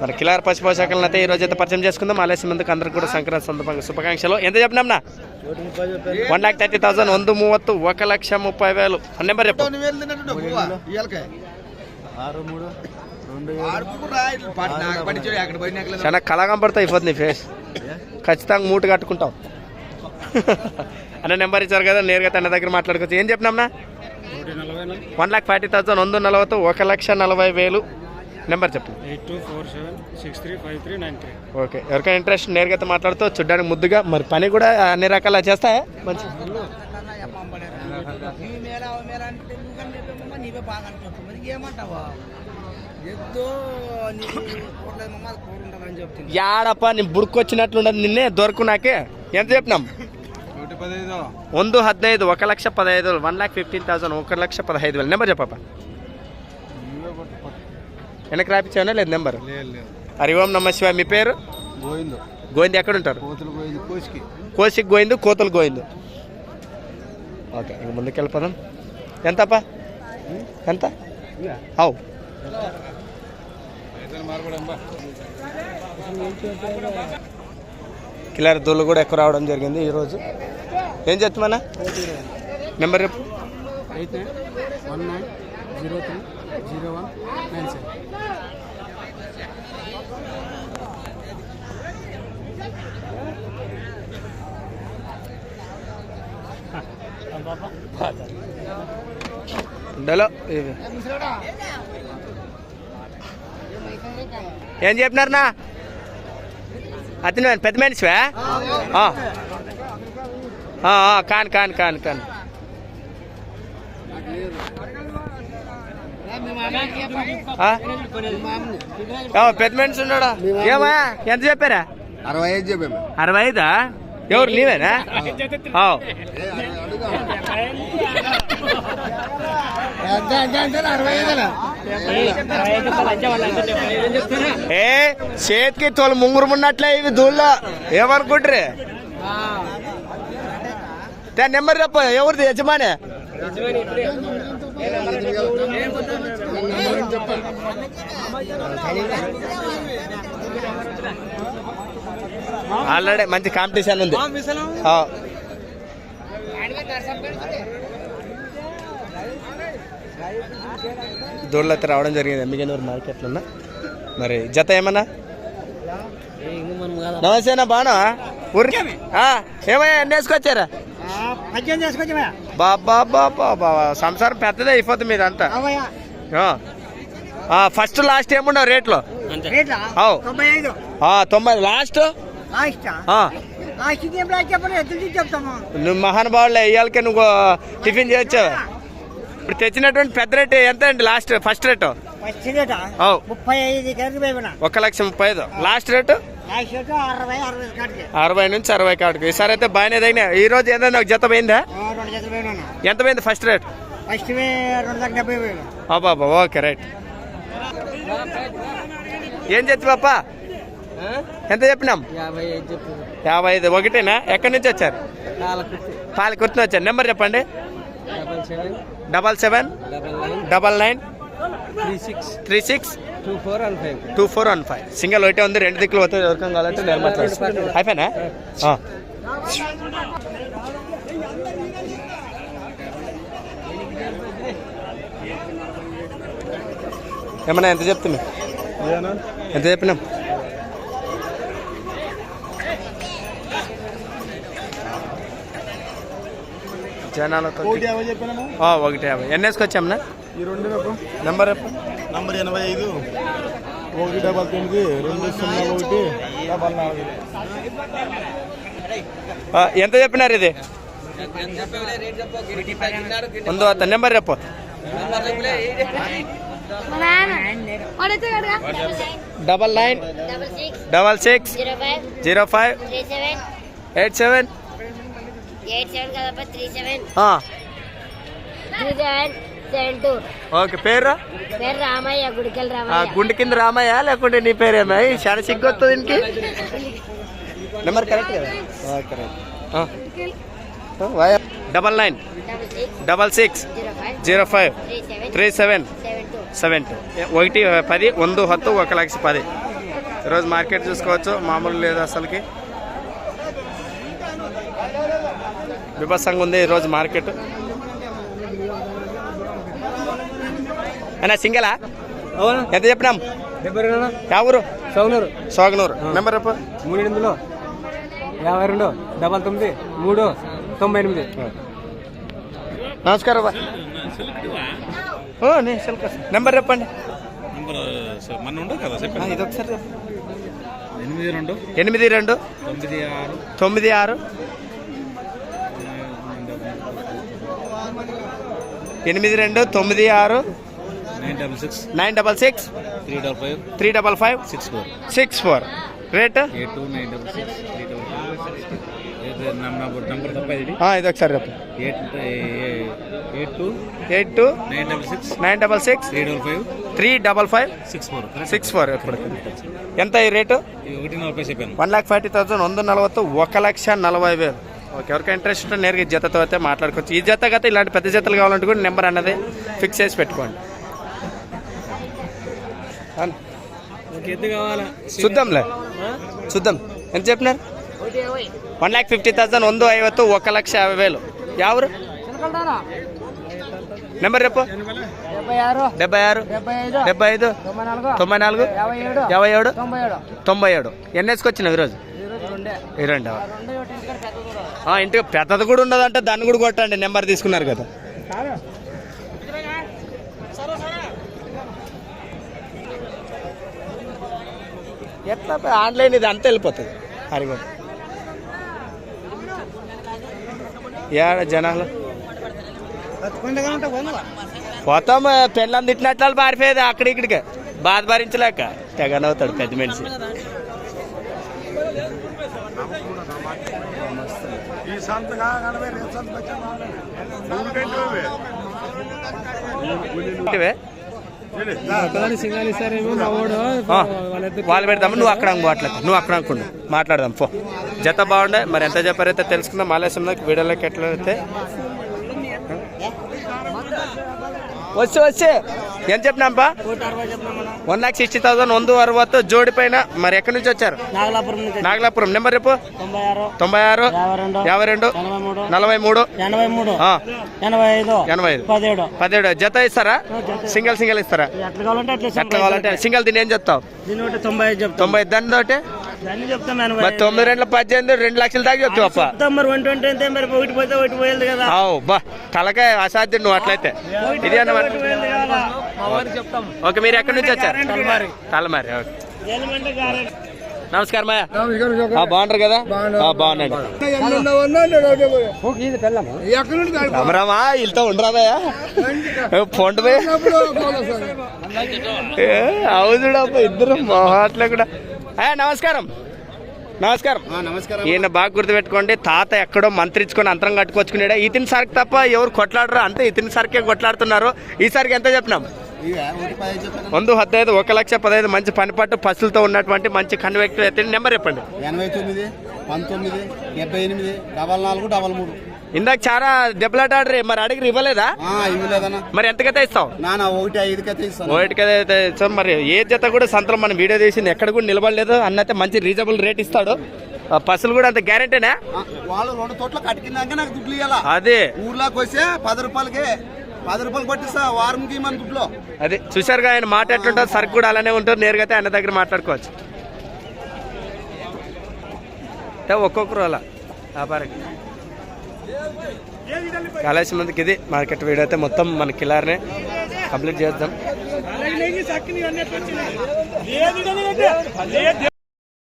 మన కిలార్ పశుపోషకాలను అయితే ఈరోజు అయితే పరిచయం చేసుకుందాం. ఆలస్య ముందుకు అందరికి కూడా సంక్రాంతి సందర్భంగా శుభాకాంక్షలు. ఎంత చెప్పినా వన్ ల్యాక్ థర్టీ థౌసండ్ వంద మూవత్తు ఒక లక్ష ముప్పై వేలు. నెంబర్ చాలా కళ కనపడతా అయిపోతుంది ఫేస్ ఖచ్చితంగా మూటు కట్టుకుంటాం అన్న నెంబర్ ఇచ్చారు కదా నేరుగా తన దగ్గర మాట్లాడుకోవచ్చు. ఏం చెప్పినాం వన్ లాక్ ఫార్టీ థౌసండ్ వంద నలభై ఒక లక్ష నలభై వేలు. నెంబర్ చెప్పు eight two four seven six three five three nine three okay ఎవరికైనా ఇంట్రెస్ట్ నేరుగా అయితే మాట్లాడుతూ చూడడానికి ముద్దుగా మరి పని కూడా అన్ని రకాల చేస్తాయా మంచి నీవే బాగా అనిపిస్తుంది మరి ఏమంటావా ఎద్దో నీకు కోట్ల మమ్మ కోరుంటుందని చెప్తుంది యాడప్ప నీ బుడుకొచ్చినట్లుండదు నిన్నే దొరకు నాకే ఎంత చెప్పినాం నూట పదహైదు ಒಂದು ಹದಿನೈದು ఒక లక్ష పదహైదు వన్ ల్యాక్ ఫిఫ్టీన్ థౌసండ్ ఒక లక్ష పదహైదు వేలు నెంబర్ చెప్పప్ప వెనక్కి రాపించావనా లేదు నెంబర్. హరి ఓం నమ శివాయ. మీ పేరు? గోవిందు. గోవింద్ ఎక్కడ ఉంటారు కోసికి. గోవిందు కోతలు గోవిందు. ఓకే ఇంక ముందుకు వెళ్ళిపోదాం. ఎంతప్ప? ఎంత? అవు కిలర్ దూళ్ళు కూడా ఎక్కువ రావడం జరిగింది ఈరోజు. ఏం చెప్తామన్నా నెంబర్ చెప్పు. Zero three zero one nine seven డలో ఇవి. ఏం చెప్పినారనా అతను పెద్ద మనిషివా ఆ. ఆ, ఆ, కాను కాను కాను కాను పెద్ద మనిషి ఉన్నాడా? ఏమా ఎంత చెప్పారా? అరవై ఐదు చెప్పాము అరవై ఐదా? ఎవరు నీవేనా? ఆ. ఏ చేతికి తోలు ముంగురుమున్నట్లే ఇవి దూళ్ళో. ఏమనుకుంటారు నెంబర్ చెప్ప ఎవరిది? యజమాని? ఆల్రెడీ మంచి కాంపిటీషన్ ఉంది. ఆ. దూడలు అయితే రావడం జరిగింది. ఎమ్మిగనూరు మార్కెట్లో మరి జత ఏమన్నా? నమస్తేనా బానా ఊరి? ఆ, ఏమయ్యా ఎన్ని వేసుకొచ్చారా? బాబా బాబా బాబా సంసారం పెద్దదే అయిపోతుంది మీదంతా. ఫస్ట్ లాస్ట్ ఏముండవు రేట్లో. తొంభై లాస్ట్ నువ్వు మహానుభావులే ఇవాళకే నువ్వు టిఫిన్ చేయొచ్చావు ఇప్పుడు తెచ్చినటువంటి పెద్ద రేట్ ఎంత అండి లాస్ట్ ఫస్ట్ రేటు? ఒక లక్ష ముప్పై ఐదు లాస్ట్ రేటు? అరవై నుంచి అరవై కాడుకు. ఈసారి అయితే బాగానే తగినా ఈ రోజు ఏదైనా ఒక జత పోయిందా? ఎంత పోయింది first rate? First okay right. ఏం చెప్పి పాప? ఎంత చెప్పినాం? యాభై ఐదు ఒకటేనా? ఎక్కడి నుంచి వచ్చారు? నాలుగు పాలకుర్తి వచ్చారు. నెంబర్ చెప్పండి. Double seven. Double nine. Three six. Three six. Two four one five. Two four one five. Single ఒకటే ఉంది రెండు దిక్కులు పోతే ఎవరికం కావాలంటే నేను మాట్లాడుతాను. అయిపోయినా ఆ. ఏమన్నా ఎంత చెప్తున్నా ఎంత చెప్పినాం? జనాలతో ఒకటి యాభై. ఎన్ని వేసుకొచ్చామన్నా ఈ రెండు నెంబర్. నంబర్ ఎనభై ఐదు. ఒకటి డబల్ తొమ్మిది రెండు సున్నా ఒకటి డబల్ నాలుగు. ఆ, ఎంత చెప్పినారు ఇది? ముందు అతని నెంబర్ చెప్పు. Double nine. Double six. Zero five. Seven eight seven. Eight three seven two okay పేరు పేరు రామయ్య గుడికెళ్ళి రామయ్య గుండె కింద రామయ్య లేకుంటే నీ పేరేమో ఈ చాలా సిగ్గు వస్తుంది దీనికి నెంబర్ కరెక్ట్ కదా double nine. Double six. Zero five. Three seven. Three seven seven two seven two ఒకటి పది ಒಂದು ಹತ್ತು ఒక లక్ష పది ఈరోజు మార్కెట్ చూసుకోవచ్చు మామూలు లేదు అసలుకి విభత్సంగా ఉంది ఈరోజు మార్కెట్ అన్నా సింగలా అవునా ఎంత చెప్పినాం డెబ్బై రెండు యా ఊరు సౌనూరు సోగనూరు నెంబర్ చెప్పు మూడు ఎనిమిదిలో యాభై రెండు డబల్ తొమ్మిది మూడు తొంభై ఎనిమిది నమస్కారం బా. ఓ నేను నెంబర్ చెప్పండి. నంబర్ మన ఉండదు కదా ఆ, చెప్పండి ఇది ఒకసారి. ఎనిమిది రెండు. ఎనిమిది రెండు. తొమ్మిది ఆరు. తొమ్మిది ఆరు. ఎనిమిది రెండు తొమ్మిది ఆరు. Nine double six. Nine double six. Three double five. Three double five. Six four. Six four. Rate? Eight two nine double six. Three double five. ఇది? ఒకసారి చెప్పు. Eight eight two? Nine double six? Nine double six? Three double five? Three double five? Six four six four ఎంత ఈ rate? One lakh forty thousand వంద నలవత్తు ఒక లక్ష నలభై వేలు. ఓకే ఎవరికైనా ఇంట్రెస్ట్ ఉంటే నేరుగా ఈ జతతో అయితే మాట్లాడుకోవచ్చు. ఈ జత గత ఇలాంటి పెద్ద జతలు కావాలంటే కూడా నెంబర్ అన్నది ఫిక్స్ చేసి పెట్టుకోండి. చూద్దాంలే. చూద్దాం. ఎంత చెప్పినారు? వన్ ల్యాక్ ఫిఫ్టీ థౌసండ్ వంద ఐవತ್ತು ఒక లక్ష యాభై వేలు. యావరు? నెంబర్ చెప్పు. డెబ్బై ఆరు డెబ్బై ఐదు తొంభై నాలుగు యాభై ఏడు తొంభై ఏడు ఎన్ని వేసుకొచ్చినావు ఈరోజు? ఈరోజు రెండే. ఈ రెండు? రెండు ఒకటి ఇంటికాడ పెద్ద కూడా. ఆ, ఇంటికి పెద్దది కూడా ఉండదంటే దాన్ని కూడా కొట్టండి. నెంబర్ తీసుకున్నారు కదా. ఎట్లా? ఆన్లైన్ ఇది అంతా వెళ్ళిపోతుంది. హరిగోడు ఏడ జనాలు? పోతాం పెళ్ళం తిట్టినట్లు పారిపోయేది అక్కడ ఇక్కడికి. బాధ భరించలేక. తెగనవుతాడు పెద్ద మనిషి. ఇవే? వాళ్ళు పెడదాము నువ్వు అక్కడ పోవట్లేదు నువ్వు అక్కడ అనుకుండు మాట్లాడదాం పో. జత బాగుండే. మరి ఎంత చెప్పారైతే తెలుసుకుందాం. ఆలస్యంలో వీడియోలోకి ఎట్లా అయితే వచ్చి వచ్చి. ఎంత చెప్పినాంపా? వన్ లాక్ సిక్స్టీ థౌసండ్ వంద అరవత్తు జోడి పైన. మరి ఎక్కడి నుంచి వచ్చారు? నాగలాపురం నెంబర్ రేపు తొంభై ఆరు యాభై రెండు నలభై మూడు ఎనభై మూడు ఆ, ఎనభై ఐదు పదిహేడు. జత ఇస్తారా? సింగిల్ సింగిల్ ఇస్తారా? ఎట్లా కావాలంటే సింగిల్ దీని ఏం చెప్తావు? తొంభై తొంభై దాని తోటి మరి తొమ్మిది రెండు పద్దెనిమిది రెండు లక్షల దాకా చెప్తావు మరి వన్ ట్వంటీ అయితే మరి ఒకటి పోతే ఒకటి పోయేది కదా. అవు బా తలకాయ అసాధ్యం నువ్వు అట్లయితే. ఇది అన్నమాట ఓకే మీరు ఎక్కడి నుంచి వచ్చారు? తలమారి. ఓకే. నమస్కారం అయ్యా. ఆ, బాగుంటారు కదా? ఆ, బాగున్నాండి. రమరామా వీళ్ళతో ఉండరాదయ్యా పొండు అవు చూడబ్బా ఇద్దరు మొహాట్లో కూడా నమస్కారం. నమస్కారం. నమస్కారం. ఈయన బాగా గుర్తుపెట్టుకోండి తాత ఎక్కడో మంత్రించుకొని అంతరం కట్టుకొచ్చుకున్నాడు ఇతని సరికి తప్ప ఎవరు కొట్లాడరు? అంతే ఇతని సరికే కొట్లాడుతున్నారు. ఈసారికి ఎంత చెప్పినాం? వంద హద్దైదు ఒక లక్ష పదహైదు మంచి పనిపట్టు పసులతో ఉన్నటువంటి మంచి కన్ను వ్యక్తులు అయితే నెంబర్ చెప్పండి. ఎనభై తొమ్మిది పంతొమ్మిది డెబ్బై ఎనిమిది డబల్ నాలుగు డబల్ మూడు. ఇందాక చాలా దెబ్బలాటాడరు మరి అడిగి ఇవ్వలేదా? మరి ఎంతకైతే ఇస్తావు? నాన్న ఒకటి ఐదుకైతే ఇస్తాను. ఓటికైతే ఇస్తాం. మరి ఏ జత కూడా సంతలో మనం వీడియో తీసింది ఎక్కడ కూడా నిలబడలేదు. అన్నైతే మంచి రీజనబుల్ రేట్ ఇస్తాడు. పసులు కూడా అంత గ్యారెంటీనా వాళ్ళు రెండు తోట్ల కట్టుకున్నాక నాకు దుడ్లు ఇవ్వాలా అదే. ఊర్లోకి వస్తే పది రూపాయలకి పది రూపాయలు కొట్టిస్తా వారంకి మన దుడ్లో. అదే. చూసారుగా ఆయన మాట ఎట్లుంటుంది? సరుకు కూడా అలానే ఉంటుంది. నేరుగా అయితే ఆయన దగ్గర మాట్లాడుకోవచ్చు. ఒక్కొక్కరు అలా. వ్యాపారం. కాలేజీ మందికి ఇది మార్కెట్ వీడియో అయితే మొత్తం మన కిలార్నే కంప్లీట్ చేద్దాం.